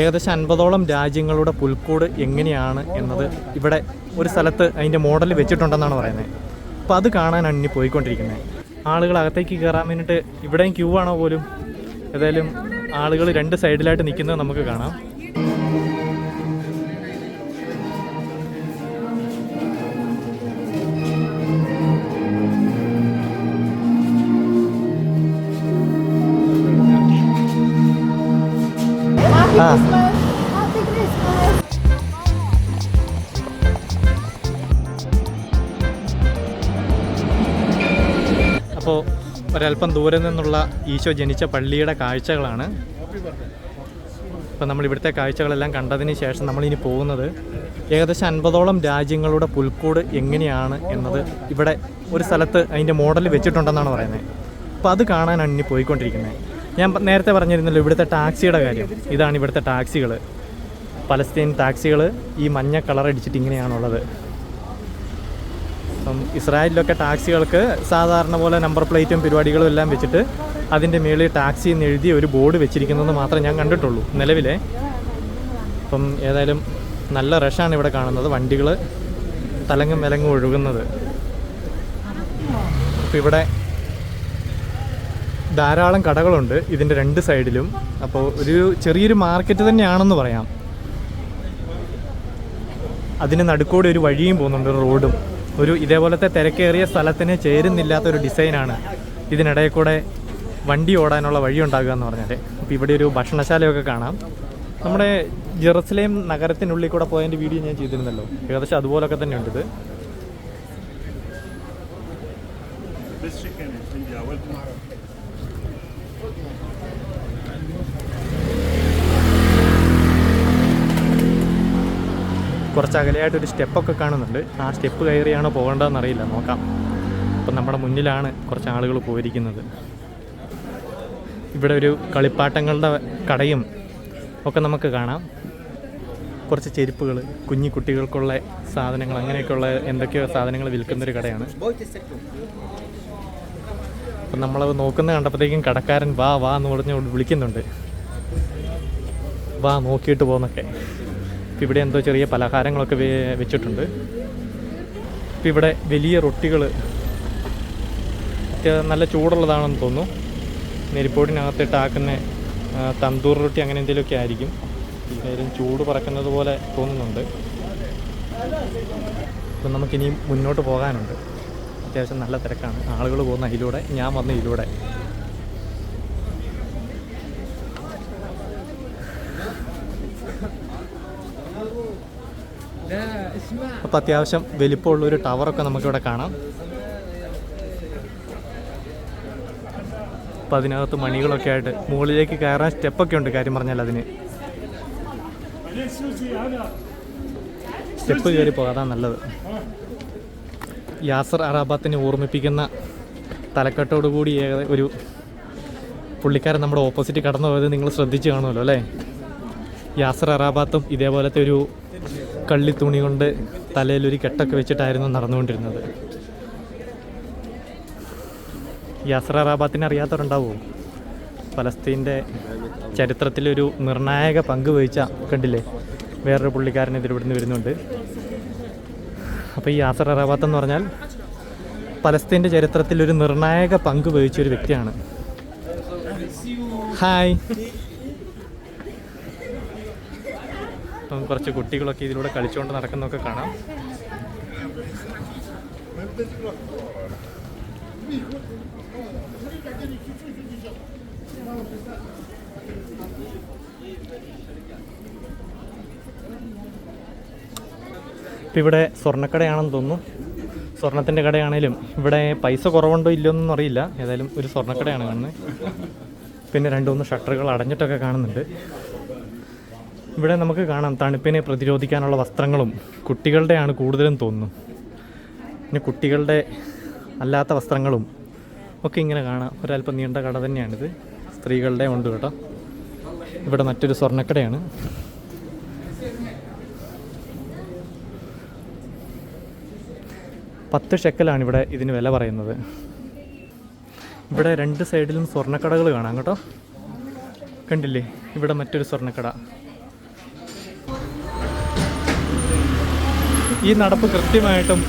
ഏകദേശം അൻപതോളം രാജ്യങ്ങളുടെ പുൽക്കൂട് എങ്ങനെയാണ് എന്നത് ഇവിടെ ഒരു സ്ഥലത്ത് അതിന്റെ മോഡൽ വെച്ചിട്ടുണ്ടെന്നാണ് പറയുന്നത്. അപ്പോൾ അത് കാണാനാണ് ഇനി പോയിക്കൊണ്ടിരിക്കുന്നത്. ആളുകൾ അകത്തേക്ക് കയറാൻ വേണ്ടിയിട്ട് ഇവിടെയും ക്യൂ ആണോ പോലും? ഏതായാലും ആളുകൾ രണ്ട് സൈഡിലായിട്ട് നിൽക്കുന്നത് നമുക്ക് കാണാം. ആ! അപ്പോൾ ഒരല്പം ദൂരെ നിന്നുള്ള ഈശോ ജനിച്ച പള്ളിയുടെ കാഴ്ചകളാണ്. അപ്പോൾ നമ്മൾ ഇവിടുത്തെ കാഴ്ചകളെല്ലാം കണ്ടതിന് ശേഷം നമ്മളിനി പോകുന്നത് ഏകദേശം അൻപതോളം രാജ്യങ്ങളുടെ പുൽക്കൂട് എങ്ങനെയാണ് എന്നത് ഇവിടെ ഒരു സ്ഥലത്ത് അതിന്റെ മോഡൽ വെച്ചിട്ടുണ്ടെന്നാണ് പറയുന്നത്. അപ്പോൾ അത് കാണാനാണ് ഇനി പോയിക്കൊണ്ടിരിക്കുന്നത്. ഞാൻ നേരത്തെ പറഞ്ഞിരുന്നല്ലോ ഇവിടുത്തെ ടാക്സിയുടെ കാര്യം. ഇതാണ് ഇവിടുത്തെ ടാക്സികൾ. പലസ്തീൻ ടാക്സികൾ ഈ മഞ്ഞ കളർ അടിച്ചിട്ട് ഇങ്ങനെയാണുള്ളത്. അപ്പം ഇസ്രായേലിലൊക്കെ ടാക്സികൾക്ക് സാധാരണ പോലെ നമ്പർ പ്ലേറ്റും പരിപാടികളും എല്ലാം വെച്ചിട്ട് അതിന്റെ മുകളിൽ ടാക്സി എന്ന് എഴുതി ഒരു ബോർഡ് വെച്ചിരിക്കുന്നത് മാത്രമേ ഞാൻ കണ്ടിട്ടുള്ളൂ നിലവിലെ. അപ്പം ഏതായാലും നല്ല റഷാണ് ഇവിടെ കാണുന്നത് വണ്ടികൾ തലങ്ങും വിലങ്ങും ഒഴുകുന്നത്. അപ്പം ഇവിടെ ധാരാളം കടകളുണ്ട് ഇതിന്റെ രണ്ട് സൈഡിലും. അപ്പോൾ ഒരു ചെറിയൊരു മാർക്കറ്റ് തന്നെയാണെന്ന് പറയാം. അതിന് നടുക്കൂടെ ഒരു വഴിയും പോകുന്നുണ്ട് റോഡും. ഒരു ഇതേപോലത്തെ തിരക്കേറിയ സ്ഥലത്തിന് ചേരുന്നില്ലാത്ത ഒരു ഡിസൈനാണ് ഇതിനിടയിൽ കൂടെ വണ്ടി ഓടാനുള്ള വഴി ഉണ്ടാകുക എന്ന് പറഞ്ഞാൽ അപ്പോൾ ഇവിടെ ഒരു ഭക്ഷണശാലയൊക്കെ കാണാം. നമ്മുടെ ജെറുസലേം നഗരത്തിനുള്ളിൽ കൂടെ പോയതിന്റെ വീഡിയോ ഞാൻ ചെയ്തിരുന്നല്ലോ. ഏകദേശം അതുപോലൊക്കെ തന്നെയുണ്ട് ഇത്. കുറച്ച് അകലെയായിട്ടൊരു സ്റ്റെപ്പൊക്കെ കാണുന്നുണ്ട്. ആ സ്റ്റെപ്പ് കയറിയാണോ പോകേണ്ടതെന്ന് അറിയില്ല. നോക്കാം. അപ്പം നമ്മുടെ മുന്നിലാണ് കുറച്ച് ആളുകൾ പോയിരിക്കുന്നത്. ഇവിടെ ഒരു കളിപ്പാട്ടങ്ങളുടെ കടയും ഒക്കെ നമുക്ക് കാണാം. കുറച്ച് ചെരുപ്പുകൾ കുഞ്ഞു കുട്ടികൾക്കുള്ള സാധനങ്ങൾ അങ്ങനെയൊക്കെയുള്ള എന്തൊക്കെയോ സാധനങ്ങൾ വിൽക്കുന്നൊരു കടയാണ്. അപ്പം നമ്മളത് നോക്കുന്ന കണ്ടപ്പോഴത്തേക്കും കടക്കാരൻ വാ വാ എന്ന് പറഞ്ഞ് വിളിക്കുന്നുണ്ട്. വാ നോക്കിയിട്ട് പോകുന്നൊക്കെ ഇപ്പം ഇവിടെ എന്തോ ചെറിയ പലഹാരങ്ങളൊക്കെ വെച്ചിട്ടുണ്ട്. ഇപ്പം ഇവിടെ വലിയ റൊട്ടികൾ നല്ല ചൂടുള്ളതാണെന്ന് തോന്നുന്നു. നെരിപ്പോടിനകത്തിട്ടാക്കുന്ന തന്തൂർ റൊട്ടി അങ്ങനെ എന്തെങ്കിലുമൊക്കെ ആയിരിക്കും. ഏതായാലും ചൂട് പറക്കുന്നത് പോലെ തോന്നുന്നുണ്ട്. അപ്പം നമുക്കിനിയും മുന്നോട്ട് പോകാനുണ്ട്. അത്യാവശ്യം നല്ല തിരക്കാണ്. ആളുകൾ പോകുന്ന ഇതിലൂടെ ഞാൻ വന്ന ഇതിലൂടെ. അപ്പോൾ അത്യാവശ്യം വലിപ്പമുള്ള ഒരു ടവറൊക്കെ നമുക്കിവിടെ കാണാം. അപ്പോൾ അതിനകത്ത് മണികളൊക്കെ ആയിട്ട് മുകളിലേക്ക് കയറാൻ സ്റ്റെപ്പൊക്കെ ഉണ്ട് കാര്യം പറഞ്ഞാൽ അതിന്. സ്റ്റെപ്പ് കയറി പോകാതാ നല്ലത്. യാസർ അറാബാത്തിനെ ഓർമ്മിപ്പിക്കുന്ന തലക്കെട്ടോടുകൂടി ഒരു പുള്ളിക്കാരൻ നമ്മുടെ ഓപ്പോസിറ്റ് കടന്നു പോയത് നിങ്ങൾ ശ്രദ്ധിച്ച് കാണുമല്ലോ അല്ലേ? യാസർ അറാബാത്തും ഇതേപോലത്തെ ഒരു കള്ളി തുണി കൊണ്ട് തലയിലൊരു കെട്ടൊക്കെ വെച്ചിട്ടായിരുന്നു നടന്നുകൊണ്ടിരുന്നത്. യാസർ അറാബാത്തിനെ അറിയാത്തവരുണ്ടാവുമോ ഫലസ്തീന്റെ ചരിത്രത്തിലൊരു നിർണായക പങ്ക് വഹിച്ച കണ്ടില്ലേ? വേറൊരു പുള്ളിക്കാരൻ ഇതിൽ ഇവിടുന്ന് വരുന്നുണ്ട്. അപ്പോൾ ഈ യാസർ അറാബാത്ത് എന്ന് പറഞ്ഞാൽ പലസ്തീന്റെ ചരിത്രത്തിൽ ഒരു നിർണായക പങ്ക് വഹിച്ച ഒരു വ്യക്തിയാണ്. ഹായ് അപ്പം കുറച്ച് കുട്ടികളൊക്കെ ഇതിലൂടെ കളിച്ചുകൊണ്ട് നടക്കുന്നൊക്കെ കാണാം. ഇപ്പം ഇവിടെ സ്വർണക്കടയാണെന്ന് തോന്നുന്നു. സ്വർണത്തിന്റെ കടയാണേലും ഇവിടെ പൈസ കുറവുണ്ടോ ഇല്ലയോ എന്നൊന്നും അറിയില്ല. ഏതായാലും ഒരു സ്വർണക്കടയാണ് കാണുന്നത് പിന്നെ രണ്ട് മൂന്ന് ഷട്ടറുകൾ അടഞ്ഞിട്ടൊക്കെ കാണുന്നുണ്ട്. ഇവിടെ നമുക്ക് കാണാം തണുപ്പിനെ പ്രതിരോധിക്കാനുള്ള വസ്ത്രങ്ങളും കുട്ടികളുടെയാണ് കൂടുതലും തോന്നുന്നു. പിന്നെ കുട്ടികളുടെ അല്ലാത്ത വസ്ത്രങ്ങളും ഒക്കെ ഇങ്ങനെ കാണാം. ഒരല്പം നീണ്ട കട തന്നെയാണിത്. സ്ത്രീകളുടെ ഉണ്ട് കേട്ടോ. ഇവിടെ മറ്റൊരു സ്വർണക്കടയാണ്. പത്ത് ഷെക്കലാണ് ഇവിടെ ഇതിന് വില പറയുന്നത്. ഇവിടെ രണ്ട് സൈഡിലും സ്വർണക്കടകൾ കാണാം കേട്ടോ. കണ്ടില്ലേ? ഇവിടെ മറ്റൊരു സ്വർണക്കട. ഈ നടപ്പ് കൃത്യമായിട്ടും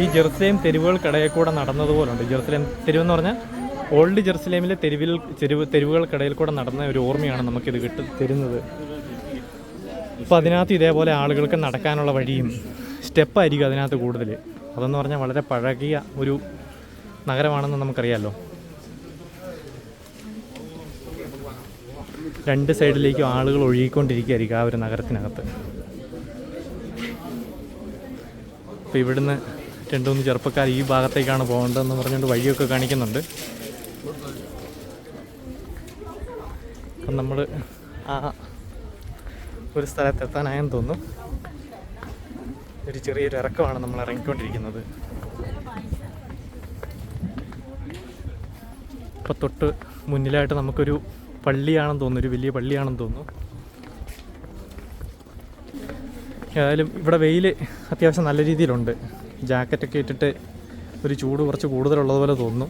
ഈ ജെറുസലേം തെരുവുകൾ കടയിൽ കൂടെ നടന്നതുപോലുണ്ട് ജെറുസലേം തെരുവെന്ന് പറഞ്ഞാൽ ഓൾഡ് ജെറുസലേമിലെ തെരുവിൽ തെരുവ് തെരുവുകൾ കടയിൽ കൂടെ നടന്ന ഒരു ഓർമ്മയാണ് നമുക്കിത് കിട്ടു തരുന്നത്. അപ്പോൾ അതിനകത്ത് ഇതേപോലെ ആളുകൾക്ക് നടക്കാനുള്ള വഴിയും സ്റ്റെപ്പായിരിക്കും അതിനകത്ത് കൂടുതൽ അതെന്ന് പറഞ്ഞാൽ വളരെ പഴകിയ ഒരു നഗരമാണെന്ന് നമുക്കറിയാമല്ലോ രണ്ട് സൈഡിലേക്കും ആളുകൾ ഒഴുകിക്കൊണ്ടിരിക്കുകയായിരിക്കും ആ ഒരു നഗരത്തിനകത്ത്. അപ്പോൾ ഇവിടുന്ന് രണ്ട് മൂന്ന് ചെറുപ്പക്കാർ ഈ ഭാഗത്തേക്കാണ് പോകേണ്ടതെന്ന് പറഞ്ഞുകൊണ്ട് വഴിയൊക്കെ കാണിക്കുന്നുണ്ട്. അപ്പം നമ്മൾ ആ ഒരു സ്ഥലത്തെത്താനായെന്ന് തോന്നുന്നു. ഒരു ചെറിയൊരു ഇറക്കമാണ് നമ്മൾ ഇറങ്ങിക്കൊണ്ടിരിക്കുന്നത്. ഇപ്പം തൊട്ട് മുന്നിലായിട്ട് നമുക്കൊരു പള്ളിയാണെന്ന് തോന്നുന്നു ഒരു വലിയ പള്ളിയാണെന്ന് തോന്നുന്നു. ഏതായാലും ഇവിടെ വെയിൽ അത്യാവശ്യം നല്ല രീതിയിലുണ്ട്. ജാക്കറ്റൊക്കെ ഇട്ടിട്ട് ഒരു ചൂട് കുറച്ച് കൂടുതലുള്ളതുപോലെ തോന്നുന്നു.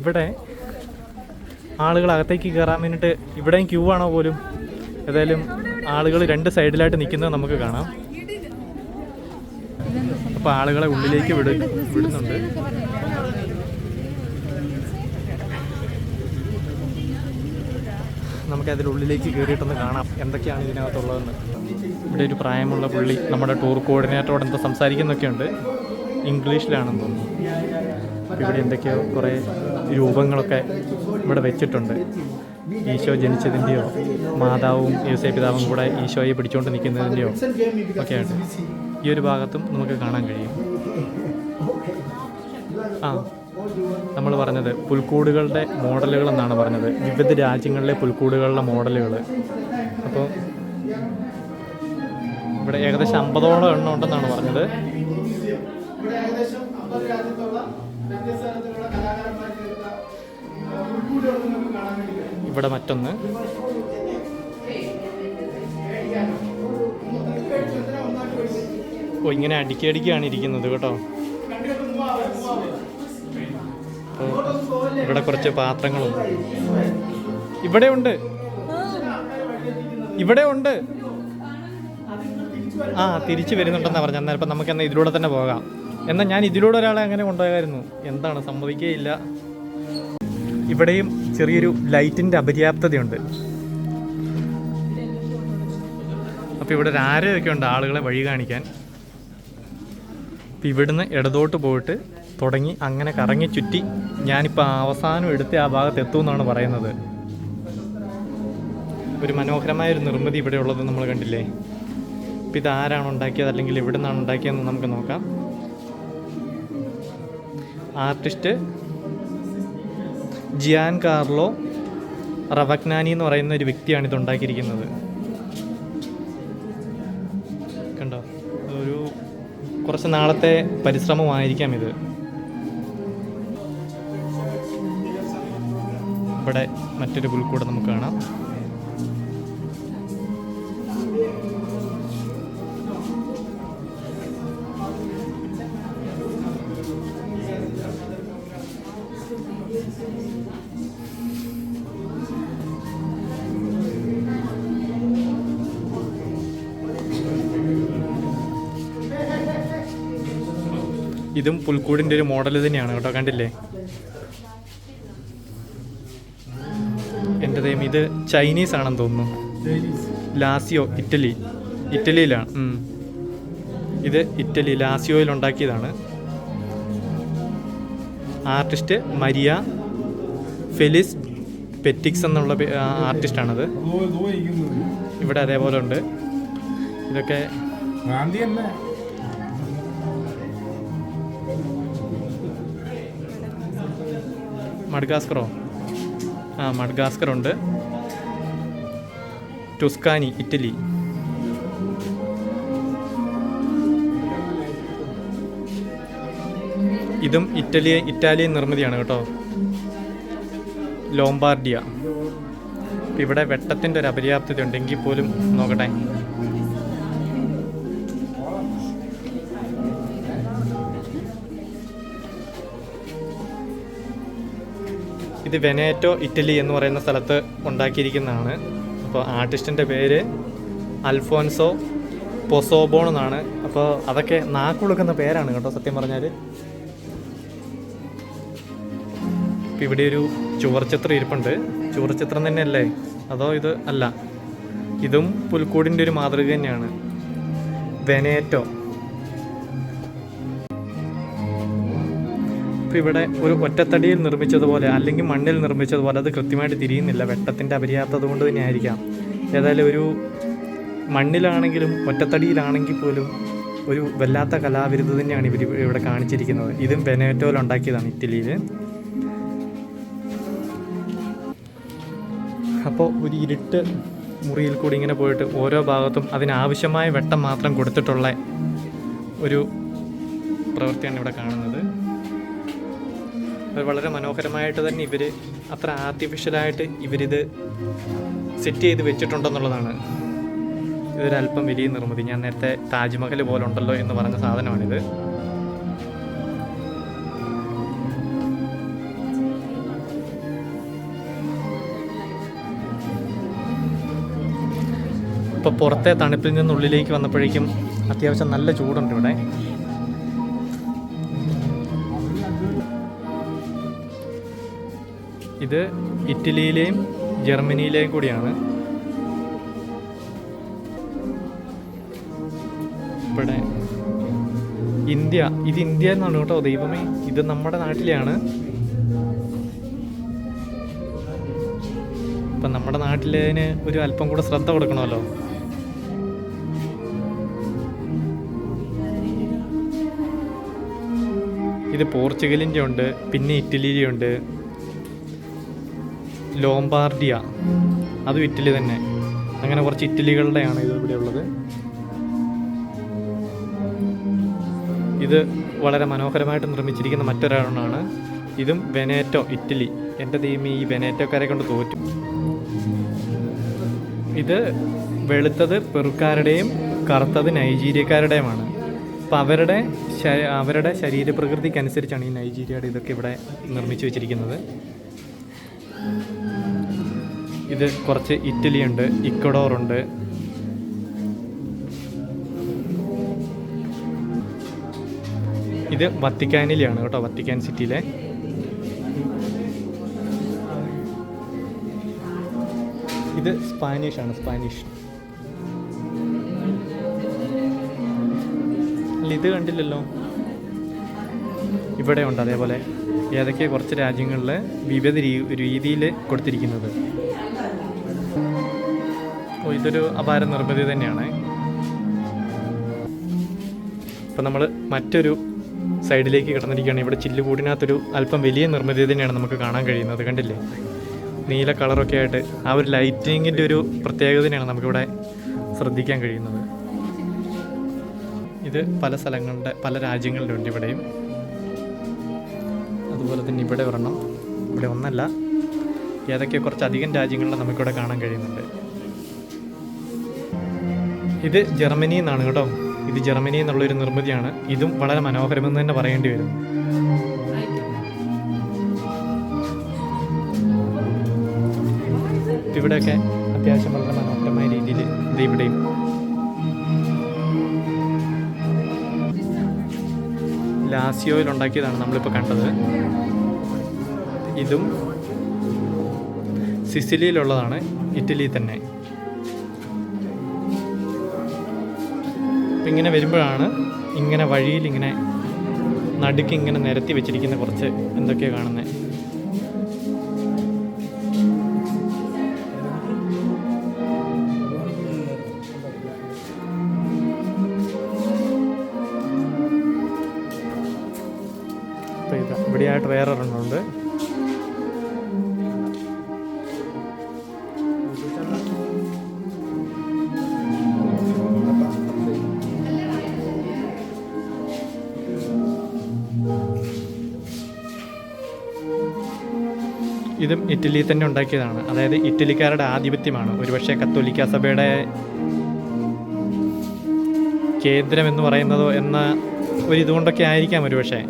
ഇവിടെ ആളുകൾ അകത്തേക്ക് കയറാൻ വേണ്ടിയിട്ട് ഇവിടെയും ക്യൂ ആണോ പോലും? ഏതായാലും ആളുകൾ രണ്ട് സൈഡിലായിട്ട് നിൽക്കുന്നത് നമുക്ക് കാണാം. അപ്പോൾ ആളുകളെ ഉള്ളിലേക്ക് വിട വിടുന്നുണ്ട്. നമുക്ക് ഉള്ളിലേക്ക് കയറിയിട്ടൊന്ന് കാണാം എന്തൊക്കെയാണ് ഇതിനകത്തുള്ളതെന്ന്. ഇവിടെ ഒരു പ്രായമുള്ള പുള്ളി നമ്മുടെ ടൂർ കോർഡിനേറ്ററോട് എന്തോ സംസാരിക്കുന്നൊക്കെ ഉണ്ട് ഇംഗ്ലീഷിലാണെന്ന് തോന്നുന്നു. ഇവിടെ എന്തൊക്കെയോ കുറേ രൂപങ്ങളൊക്കെ ഇവിടെ വെച്ചിട്ടുണ്ട്. ഈശോ ജനിച്ചതിന്റെയോ മാതാവും യേശോ പിതാവും കൂടെ ഈശോയെ പിടിച്ചുകൊണ്ട് നിൽക്കുന്നതിന്റെയോ ഒക്കെയായിട്ട് ഈ ഒരു ഭാഗത്തും നമുക്ക് കാണാൻ കഴിയും. ആ നമ്മൾ പറഞ്ഞത് പുൽക്കൂടുകളുടെ മോഡലുകൾ എന്നാണ് പറഞ്ഞത്. വിവിധ രാജ്യങ്ങളിലെ പുൽക്കൂടുകളുടെ മോഡലുകൾ. അപ്പോൾ ഇവിടെ ഏകദേശം അമ്പതോളം എണ്ണം ഉണ്ടെന്നാണ് പറഞ്ഞത്. ഇവിടെ ഏകദേശം അമ്പത് രാജ്യത്തുള്ള വ്യത്യസ്ത തരത്തിലുള്ള കലാകാരന്മാർ ചേർത്ത ഉൾക്കൂടുകൾ നമുക്ക് കാണാൻ വേണ്ടി ഇവിടെ മറ്റൊന്ന്. ഓ ഇങ്ങനെ അടുക്കി അടുക്കിയാണ് ഇരിക്കുന്നത് കേട്ടോ. ഇവിടെ കുറച്ച് പാത്രങ്ങളും. ഇവിടെ ഉണ്ട്. ഇവിടെ ഉണ്ട്. ആ തിരിച്ചു വരുന്നുണ്ടെന്നാ പറഞ്ഞത് അന്നേരം ഇപ്പം നമുക്ക് എന്നാൽ ഇതിലൂടെ തന്നെ പോകാം. എന്നാൽ ഞാൻ ഇതിലൂടെ ഒരാളെ അങ്ങനെ കൊണ്ടുപോയായിരുന്നു എന്താണ്? സംഭവിക്കുകയില്ല ഇവിടെയും ചെറിയൊരു ലൈറ്റിന്റെ അപര്യാപ്തതയുണ്ട്. അപ്പോൾ ഇവിടെ ഒരു ആരയൊക്കെ ഉണ്ട് ആളുകളെ വഴി കാണിക്കാൻ. അപ്പോൾ ഇവിടുന്ന് ഇടതോട്ട് പോയിട്ട് തുടങ്ങി അങ്ങനെ കറങ്ങി ചുറ്റി ഞാനിപ്പോൾ അവസാനം എടുത്ത് ആ ഭാഗത്ത് എത്തുമെന്നാണ് പറയുന്നത്. ഒരു മനോഹരമായ ഒരു നിർമ്മിതി ഇവിടെ ഉള്ളത് നമ്മൾ കണ്ടില്ലേ? ഇപ്പം ഇതാരാണ് ഉണ്ടാക്കിയത് അല്ലെങ്കിൽ എവിടെ നിന്നാണ് ഉണ്ടാക്കിയതെന്ന് നമുക്ക് നോക്കാം. ആർട്ടിസ്റ്റ് ജിയാൻ കാർലോ റവക്നാനി എന്ന് പറയുന്ന ഒരു വ്യക്തിയാണ് ഇത് ഉണ്ടാക്കിയിരിക്കുന്നത്. കണ്ടോ? ഒരു കുറച്ച് നാളത്തെ പരിശ്രമമായിരിക്കാം ഇത്. ഇവിടെ മറ്റൊരു പുൽക്കൂടെ നമുക്ക് കാണാം. ഇതും പുൽക്കൂടിന്റെ ഒരു മോഡൽ തന്നെയാണ് കേട്ടോ കണ്ടില്ലേ? എന്റെ ദൈവം ഇത് ചൈനീസ് ആണെന്ന് തോന്നുന്നു. Lazio Italy. ഇറ്റലിയിലാണ് ഇത് ഇറ്റലി ലാസിയോയിൽ ഉണ്ടാക്കിയതാണ്. ആർട്ടിസ്റ്റ് മരിയ ഫെലിസ് പെറ്റിക്സ് എന്നുള്ള ആർട്ടിസ്റ്റ് ആണത് ആർട്ടിസ്റ്റാണത്. ഇവിടെ അതേപോലെ ഉണ്ട്. ഇതൊക്കെ മഡ്ഗാസ്കറോ? ആ മഡ്ഗാസ്കർ ഉണ്ട് ടുസ്കാനി ഇറ്റലി. ഇതും ഇറ്റലി ഇറ്റാലിയൻ നിർമ്മിതിയാണ് കേട്ടോ. ലോംബാർഡിയ. ഇവിടെ വെട്ടത്തിന്റെ ഒരു അപര്യാപ്തത ഉണ്ടെങ്കിൽ പോലും നോക്കട്ടെ. ഇത് വെനേറ്റോ ഇറ്റലി എന്ന് പറയുന്ന സ്ഥലത്ത് ഉണ്ടാക്കിയിരിക്കുന്നതാണ്. അപ്പോൾ ആർട്ടിസ്റ്റിന്റെ പേര് അൽഫോൻസോ പൊസോബോൺ എന്നാണ്. അപ്പോൾ അതൊക്കെ നാക്കുളുക്കുന്ന പേരാണ് കേട്ടോ സത്യം പറഞ്ഞാൽ. ഇവിടെ ഒരു ചുവർച്ചിത്രം ഇരിപ്പുണ്ട്. ചുവർച്ചിത്രം തന്നെയല്ലേ? അതോ ഇത് അല്ല? ഇതും പുൽക്കൂടിന്റെ ഒരു മാതൃക തന്നെയാണ്. വെനേറ്റോ. ഇവിടെ ഒരു ഒറ്റത്തടിയിൽ നിർമ്മിച്ചതുപോലെ അല്ലെങ്കിൽ മണ്ണിൽ നിർമ്മിച്ചതുപോലെ അത് കൃത്യമായിട്ട് തിരിയുന്നില്ല. വെട്ടത്തിന്റെ അപര്യാപ്തത കൊണ്ട് തന്നെ ആയിരിക്കാം ഏതായാലും ഒരു മണ്ണിലാണെങ്കിലും ഒറ്റത്തടിയിലാണെങ്കിൽ പോലും ഒരു വല്ലാത്ത കലാവിരുദ്ധ തന്നെയാണ് ഇവർ ഇവിടെ കാണിച്ചിരിക്കുന്നത്. ഇതും വെനേറ്റോയിൽ ഉണ്ടാക്കിയതാണ് ഇറ്റലിയിൽ അപ്പോൾ ഒരു ഇരുട്ട് മുറിയിൽ കൂടി ഇങ്ങനെ പോയിട്ട് ഓരോ ഭാഗത്തും അതിനാവശ്യമായ വെട്ടം മാത്രം കൊടുത്തിട്ടുള്ള ഒരു പ്രവൃത്തിയാണ് ഇവിടെ കാണുന്നത്. വളരെ മനോഹരമായിട്ട് തന്നെ ഇവർ അത്ര ആർട്ടിഫിഷ്യലായിട്ട് ഇവരിത് സെറ്റ് ചെയ്ത് വെച്ചിട്ടുണ്ടെന്നുള്ളതാണ്. ഇതൊരല്പം വലിയ നിർമ്മിതി. ഞാൻ നേരത്തെ താജ്മഹൽ പോലെ ഉണ്ടല്ലോ എന്ന് പറഞ്ഞ സാധനമാണിത്. ഇപ്പോൾ പുറത്തെ തണുപ്പിൽ നിന്ന് ഉള്ളിലേക്ക് വന്നപ്പോഴേക്കും അത്യാവശ്യം നല്ല ചൂടുണ്ട് ഇവിടെ. ഇത് ഇറ്റലിയിലെയും ജർമ്മനിയിലെയും കൂടിയാണ്. ഇവിടെ ഇന്ത്യ ഇത് ഇന്ത്യ എന്നാണ് കേട്ടോ ദൈവമേ. ഇത് നമ്മുടെ നാട്ടിലെയാണ്. ഇപ്പം നമ്മുടെ നാട്ടിലതിന് ഒരു അല്പം കൂടെ ശ്രദ്ധ കൊടുക്കണമല്ലോ. ഇത് പോർച്ചുഗലിന്റെ ഉണ്ട് പിന്നെ ഇറ്റലിയുടെ ഉണ്ട് ലോംബാർഡിയ അതും ഇറ്റലി തന്നെ. അങ്ങനെ കുറച്ച് ഇറ്റലികളുടെയാണ് ഇത് ഇവിടെ ഉള്ളത്. ഇത് വളരെ മനോഹരമായിട്ട് നിർമ്മിച്ചിരിക്കുന്ന മറ്റൊരെണ്ണമാണ് ഇതും വെനേറ്റോ ഇറ്റലി. എന്റെ ദൈവം ഈ വെനേറ്റോക്കാരെ കൊണ്ട് തോറ്റു. ഇത് വെളുത്തത് പെറുക്കാരുടെയും കറുത്തത് നൈജീരിയക്കാരുടെയുമാണ്. അപ്പം അവരുടെ അവരുടെ ശരീരപ്രകൃതിക്കനുസരിച്ചാണ് ഈ നൈജീരിയയുടെ ഇതൊക്കെ ഇവിടെ നിർമ്മിച്ചു വെച്ചിരിക്കുന്നത്. ഇത് കുറച്ച് ഇറ്റലി ഉണ്ട് ഇക്വഡോർ ഉണ്ട്. ഇത് വത്തിക്കാനിലാണ് കേട്ടോ വത്തിക്കാൻ സിറ്റിയിലെ. ഇത് സ്പാനിഷ് ആണ് സ്പാനിഷ്. ഇത് കണ്ടില്ലല്ലോ. ഇവിടെ ഉണ്ട് അതേപോലെ. ഏതൊക്കെ കുറച്ച് രാജ്യങ്ങളിൽ വിവിധ രീതിയിൽ കൊടുത്തിരിക്കുന്നത്? അപ്പോൾ ഇതൊരു അപാര നിർമ്മിതി തന്നെയാണ്. ഇപ്പം നമ്മൾ മറ്റൊരു സൈഡിലേക്ക് കിടന്നിരിക്കുകയാണ്. ഇവിടെ ചില്ലുകൂടിനകത്തൊരു അല്പം വലിയ നിർമ്മിതി തന്നെയാണ് നമുക്ക് കാണാൻ കഴിയുന്നത്. കണ്ടില്ലേ? നീല കളറൊക്കെ ആയിട്ട് ആ ഒരു ലൈറ്റിങ്ങിന്റെ ഒരു പ്രത്യേകത തന്നെയാണ് നമുക്കിവിടെ ശ്രദ്ധിക്കാൻ കഴിയുന്നത്. ഇത് പല സ്ഥലങ്ങളുടെ പല രാജ്യങ്ങളിലുണ്ട് ഇവിടെയും. അതുപോലെ തന്നെ ഇവിടെ ഒരെണ്ണം. ഇവിടെ ഒന്നല്ല. ഏതൊക്കെ കുറച്ചധികം രാജ്യങ്ങളിൽ നമുക്കിവിടെ കാണാൻ കഴിയുന്നുണ്ട്. ഇത് ജർമ്മനി എന്നാണ് കേട്ടോ. ഇത് ജർമ്മനി എന്നുള്ളൊരു നിർമ്മിതിയാണ്. ഇതും വളരെ മനോഹരമെന്ന് തന്നെ പറയേണ്ടി വരും. ഇവിടെയൊക്കെ അത്യാവശ്യം വളരെ മനോഹരമായ രീതിയിൽ ഇത് ഇവിടെയും ലാസിയോയിൽ ഉണ്ടാക്കിയതാണ് നമ്മളിപ്പോൾ കണ്ടത്. ഇതും സിസിലിയിലുള്ളതാണ് ഇറ്റലി തന്നെ. ഇങ്ങനെ വരുമ്പോഴാണ് ഇങ്ങനെ വഴിയിൽ ഇങ്ങനെ നടുക്ക് ഇങ്ങനെ നിരത്തി വെച്ചിരിക്കുന്ന കുറച്ച് എന്തൊക്കെയാണ് കാണുന്നത് ഒരെണ്ണമുണ്ട് ഇതും ഇറ്റലിയിൽ തന്നെ ഉണ്ടാക്കിയതാണ്. അതായത് ഇറ്റലിക്കാരുടെ ആധിപത്യമാണ്. ഒരുപക്ഷെ കത്തോലിക്ക സഭയുടെ കേന്ദ്രം എന്ന് പറയുന്നതോ എന്ന ഒരു ഇതുകൊണ്ടൊക്കെ ആയിരിക്കാം ഒരുപക്ഷെ.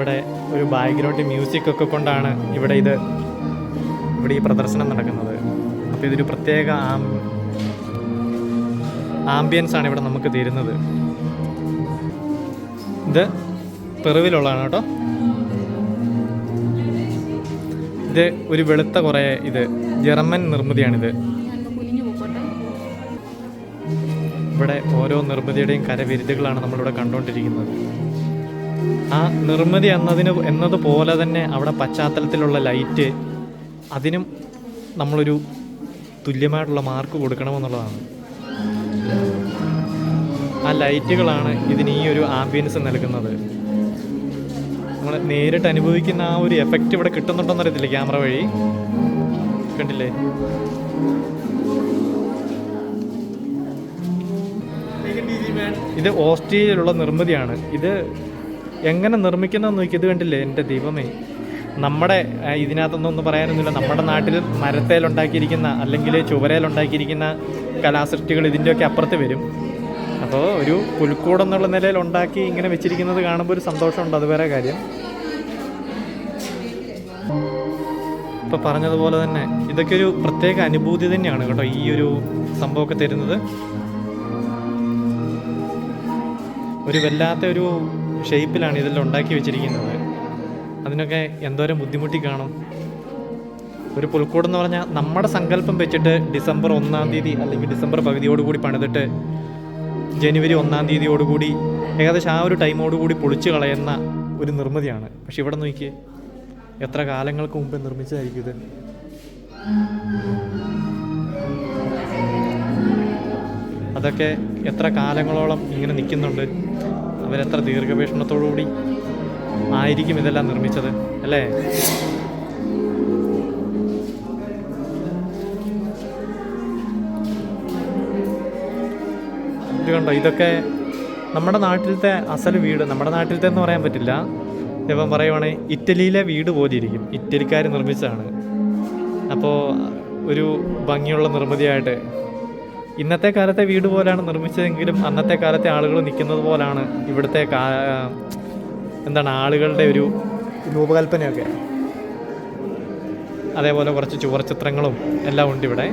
ഇവിടെ ഒരു ബാക്ക്ഗ്രൗണ്ട് മ്യൂസിക് ഒക്കെ കൊണ്ടാണ് ഇവിടെ ഇത് ഇവിടെ ഈ പ്രദർശനം നടക്കുന്നത്. അപ്പോൾ ഇതൊരു പ്രത്യേക ആംബിയൻസ് ആണ് ഇവിടെ നമുക്ക് തരുന്നത്. ഇത് തെറിവിലുള്ളതാണ് കേട്ടോ. ഇത് ഒരു വെളുത്ത കുറേ ഇത് ജർമ്മൻ നിർമ്മിതിയാണിത്. ഇവിടെ ഓരോ നിർമ്മിതിയുടെയും കരവിരുതുകളാണ് നമ്മളിവിടെ കണ്ടുകൊണ്ടിരിക്കുന്നത് ആ നിർമ്മിതി എന്നതിന് എന്നതുപോലെ തന്നെ അവിടെ പശ്ചാത്തലത്തിലുള്ള ലൈറ്റ് അതിനും നമ്മളൊരു തുല്യമായിട്ടുള്ള മാർക്ക് കൊടുക്കണമെന്നുള്ളതാണ്. ആ ലൈറ്റുകളാണ് ഇതിന് ഈ ഒരു ആംബിയൻസ് നൽകുന്നത്. നമ്മൾ നേരിട്ട് അനുഭവിക്കുന്ന ആ ഒരു എഫക്റ്റ് ഇവിടെ കിട്ടുന്നുണ്ടോന്ന് അറിയത്തില്ല ക്യാമറ വഴി. കണ്ടില്ലേ? ഇത് ഓസ്ട്രേലിയയിലുള്ള നിർമ്മിതിയാണ്. ഇത് എങ്ങനെ നിർമ്മിക്കുന്നതെന്ന് നോക്കി ഇത് കണ്ടില്ലേ? എന്റെ ദൈവമേ. നമ്മുടെ ഇതിനകത്തൊന്നും ഒന്നും പറയാനൊന്നുമില്ല. നമ്മുടെ നാട്ടിൽ മരത്തേലുണ്ടാക്കിയിരിക്കുന്ന അല്ലെങ്കിൽ ചുവരയിലുണ്ടാക്കിയിരിക്കുന്ന കലാസൃഷ്ടികൾ ഇതിന്റെയൊക്കെ അപ്പുറത്ത് വരും. അപ്പോൾ ഒരു പുൽക്കൂടെന്നുള്ള നിലയിൽ ഉണ്ടാക്കി ഇങ്ങനെ വെച്ചിരിക്കുന്നത് കാണുമ്പോൾ ഒരു സന്തോഷമുണ്ട്. അത് വേറെ കാര്യം. ഇപ്പോൾ പറഞ്ഞതുപോലെ തന്നെ ഇതൊക്കെ ഒരു പ്രത്യേക അനുഭൂതി തന്നെയാണ് കേട്ടോ ഈ ഒരു സംഭവമൊക്കെ തരുന്നത്. ഒരു വല്ലാത്ത ഒരു ഷേപ്പിലാണ് ഇതെല്ലാം ഉണ്ടാക്കി വെച്ചിരിക്കുന്നത്. അതിനൊക്കെ എന്തോരം ബുദ്ധിമുട്ടി കാണും. ഒരു പുൽക്കൂട് എന്ന് പറഞ്ഞാൽ നമ്മുടെ സങ്കല്പം വെച്ചിട്ട് ഡിസംബർ ഒന്നാം തീയതി അല്ലെങ്കിൽ ഡിസംബർ പകുതിയോടുകൂടി പണിതിട്ട് ജനുവരി ഒന്നാം തീയതിയോടുകൂടി ഏകദേശം ആ ഒരു ടൈമോടുകൂടി പൊളിച്ചു കളയുന്ന ഒരു നിർമ്മിതിയാണ്. പക്ഷെ ഇവിടെ നോക്കിയേ എത്ര കാലങ്ങൾക്ക് മുമ്പ് നിർമ്മിച്ചതായിരിക്കും ഇത്? അതൊക്കെ എത്ര കാലങ്ങളോളം ഇങ്ങനെ നിൽക്കുന്നുണ്ട്? അവരെത്ര ദീർഘവീക്ഷണത്തോടുകൂടി ആയിരിക്കും ഇതെല്ലാം നിർമ്മിച്ചത് അല്ലേ? ഇത് കണ്ടോ ഇതൊക്കെ നമ്മുടെ നാട്ടിലത്തെ അസൽ വീട് നമ്മുടെ നാട്ടിലത്തെ എന്ന് പറയാൻ പറ്റില്ല. ഇപ്പം പറയുവാണെങ്കിൽ ഇറ്റലിയിലെ വീട് പോലെ ഇരിക്കും ഇറ്റലിക്കാർ നിർമ്മിച്ചതാണ്. അപ്പോൾ ഒരു ഭംഗിയുള്ള നിർമ്മിതിയായിട്ട് ഇന്നത്തെ കാലത്തെ വീട് പോലെയാണ് നിർമ്മിച്ചതെങ്കിലും അന്നത്തെ കാലത്തെ ആളുകൾ നിൽക്കുന്നത് പോലാണ് ഇവിടുത്തെ എന്താണ് ആളുകളുടെ ഒരു രൂപകൽപ്പനയൊക്കെ. അതേപോലെ കുറച്ച് ചുവർച്ചിത്രങ്ങളും എല്ലാം ഉണ്ട് ഇവിടെ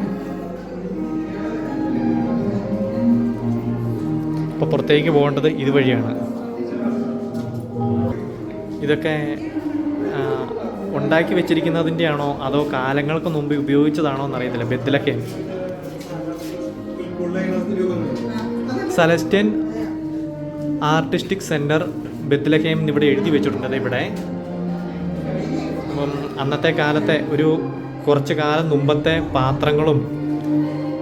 ഇപ്പോൾ പുറത്തേക്ക് പോകേണ്ടത് ഇതുവഴിയാണ്. ഇതൊക്കെ ഉണ്ടാക്കി വെച്ചിരിക്കുന്നതിന്റെ ആണോ അതോ കാലങ്ങൾക്ക് മുമ്പ് ഉപയോഗിച്ചതാണോ എന്നറിയത്തില്ല. ബെത്തിലൊക്കെ സലസ്റ്റ്യൻ ആർട്ടിസ്റ്റിക് സെന്റർ ബെത്ലഹേം ഇവിടെ എഴുതി വെച്ചിട്ടുണ്ട് ഇവിടെ. അപ്പം അന്നത്തെ കാലത്തെ ഒരു കുറച്ച് കാലം മുമ്പത്തെ പാത്രങ്ങളും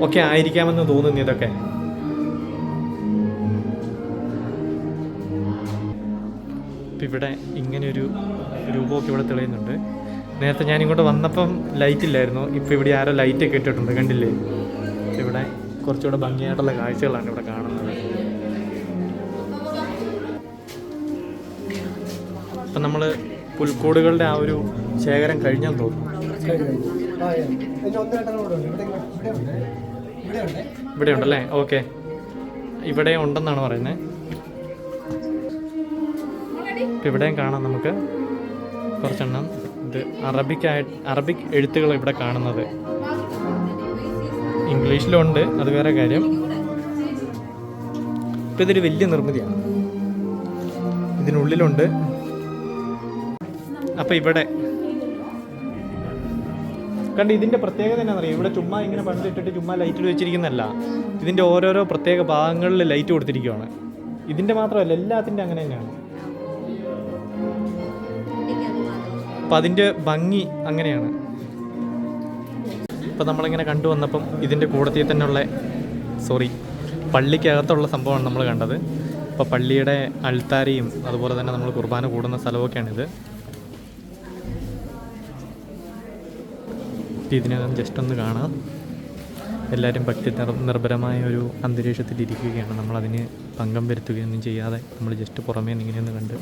ഒക്കെ ആയിരിക്കാമെന്ന് തോന്നുന്നു ഇതൊക്കെ. ഇവിടെ ഇങ്ങനെയൊരു രൂപമൊക്കെ ഇവിടെ തെളിയുന്നുണ്ട്. നേരത്തെ ഞാൻ ഇങ്ങോട്ട് വന്നപ്പം ലൈറ്റ് ഇല്ലായിരുന്നു. ഇപ്പം ഇവിടെ ആരോ ലൈറ്റൊക്കെ ഇട്ടിട്ടുണ്ട് കണ്ടില്ലേ? ഇവിടെ കുറച്ചുകൂടെ ഭംഗിയായിട്ടുള്ള കാഴ്ചകളാണ് ഇവിടെ കാണുന്നത്. അപ്പം നമ്മൾ പുൽക്കൂടുകളുടെ ആ ഒരു ശേഖരം കഴിഞ്ഞാൽ തോന്നുന്നു. ഇവിടെ ഉണ്ടല്ലേ ഓക്കെ. ഇവിടെ ഉണ്ടെന്നാണ് പറയുന്നത് ഇപ്പം ഇവിടെയും കാണാം നമുക്ക്. കുറച്ചെണ്ണം. ഇത് അറബിക്കായി അറബിക് എഴുത്തുകൾ ഇവിടെ കാണുന്നത്. ഇംഗ്ലീഷിലുണ്ട്. അത് വേറെ കാര്യം. ഇപ്പം ഇതൊരു വലിയ നിർമ്മിതിയാണ്. ഇതിനുള്ളിലുണ്ട്. അപ്പം ഇവിടെ. കണ്ട് ഇതിന്റെ പ്രത്യേകത എന്നാണെന്നറിയാം ഇവിടെ ചുമ്മാ ഇങ്ങനെ പണ്ട് ഇട്ടിട്ട് ചുമ്മാ ലൈറ്റിൽ വെച്ചിരിക്കുന്നതല്ല. ഇതിന്റെ ഓരോരോ പ്രത്യേക ഭാഗങ്ങളിൽ ലൈറ്റ് കൊടുത്തിരിക്കുകയാണ് ഇതിന്റെ മാത്രമല്ല എല്ലാത്തിന്റെ അങ്ങനെ തന്നെയാണ്. അപ്പം അതിന്റെ ഭംഗി അങ്ങനെയാണ്. ഇപ്പം നമ്മളിങ്ങനെ കണ്ടു വന്നപ്പം ഇതിന്റെ കൂടത്തിൽ തന്നെയുള്ള സോറി പള്ളിക്കകത്തുള്ള സംഭവമാണ് നമ്മൾ കണ്ടത്. അപ്പോൾ പള്ളിയുടെ അൾത്താരയും അതുപോലെ തന്നെ നമ്മൾ കുർബാന കൂടുന്ന സ്ഥലമൊക്കെയാണിത്. ഇതിനകം ജസ്റ്റ് ഒന്ന് കാണാം. എല്ലാവരും ഭക്തി നിർ നിർഭരമായ ഒരു അന്തരീക്ഷത്തിലിരിക്കുകയാണ്. നമ്മളതിന് പങ്കം വരുത്തുകയൊന്നും ചെയ്യാതെ നമ്മൾ ജസ്റ്റ് പുറമേ നിന്ന് ഇങ്ങനെയൊന്ന് കണ്ട്